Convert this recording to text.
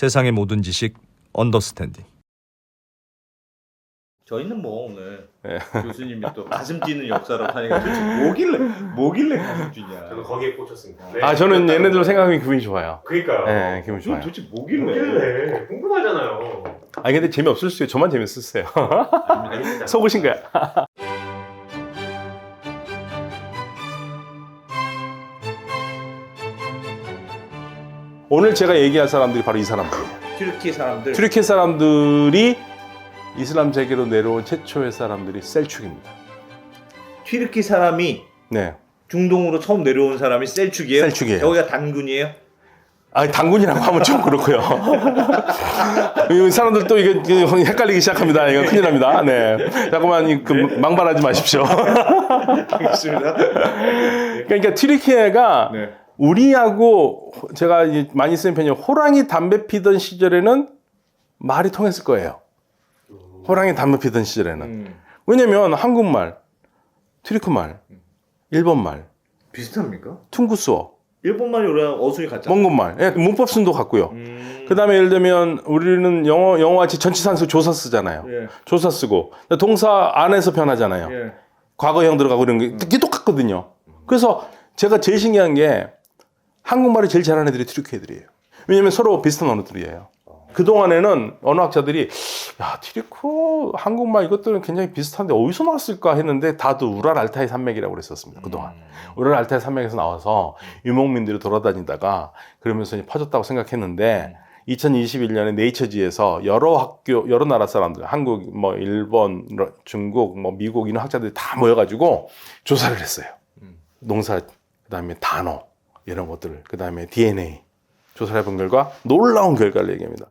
세상의 모든 지식 언더스탠딩. 저희는 뭐 오늘 예. 교수님이 또 가슴 뛰는 역사로 하니까 도대체 뭐길래 뭐길래 가슴 뛰냐. 저도 거기에 꽂혔습니다. 네. 아 저는 얘네들로 생각하면 기분이 좋아요. 그니까요. 네, 기분이 저 좋아요. 도대체 뭐길래? 뭐길래 궁금하잖아요. 아니 근데 재미없을 수요. 저만 재밌었어요. 아닙니다. 속으신 거야. 오늘 제가 얘기할 사람들이 바로 이 사람들이에요. 튀르키 사람들. 튀르키 사람들이 이슬람 세계로 내려온 최초의 사람들이 셀축입니다. 튀르키 사람이 네. 중동으로 처음 내려온 사람이 셀축이에요. 셀축이에요. 여기가 단군이에요. 아 당군이라고 하면 좀 그렇고요. 이 사람들 또 이게 헷갈리기 시작합니다. 이거 큰일 납니다. 네. 자꾸만 이- 그 망발하지 마십시오. 알겠습니다. 그러니까 튀르키예가 네. 우리하고 제가 많이 쓰는 편이 호랑이 담배 피던 시절에는 말이 통했을 거예요. 호랑이 담배 피던 시절에는. 음, 왜냐면 한국말, 튀르크말, 일본말, 비슷합니까? 퉁구스어, 일본말이 우리랑 어순이 같잖아. 몽골말, 예, 문법순도 같고요. 음, 그 다음에 예를 들면 우리는 영어, 영어같이 전치사에서 조사 쓰잖아요. 예, 조사 쓰고 동사 안에서 변하잖아요. 예. 과거형 들어가고 이런 게 이게 똑같거든요. 그래서 제가 제일 신기한 게 한국말을 제일 잘하는 애들이 트리키 애들이에요. 왜냐면 서로 비슷한 언어들이에요. 그동안에는 언어학자들이 야 트리코 한국말 이것들은 굉장히 비슷한데 어디서 나왔을까 했는데 다들 우랄 알타이 산맥이라고 그랬었습니다. 그동안. 우랄 알타이 산맥에서 나와서 유목민들이 돌아다니다가 그러면서 퍼졌다고 생각했는데 2021년에 네이처지에서 여러 학교, 여러 나라 사람들, 한국, 뭐 일본, 중국, 뭐 미국 이런 학자들이 다 모여가지고 조사를 했어요. 음. 농사, 그다음에 단어 이런 것들, 그 다음에 DNA 조사를 해본 결과 놀라운 결과를 얘기합니다.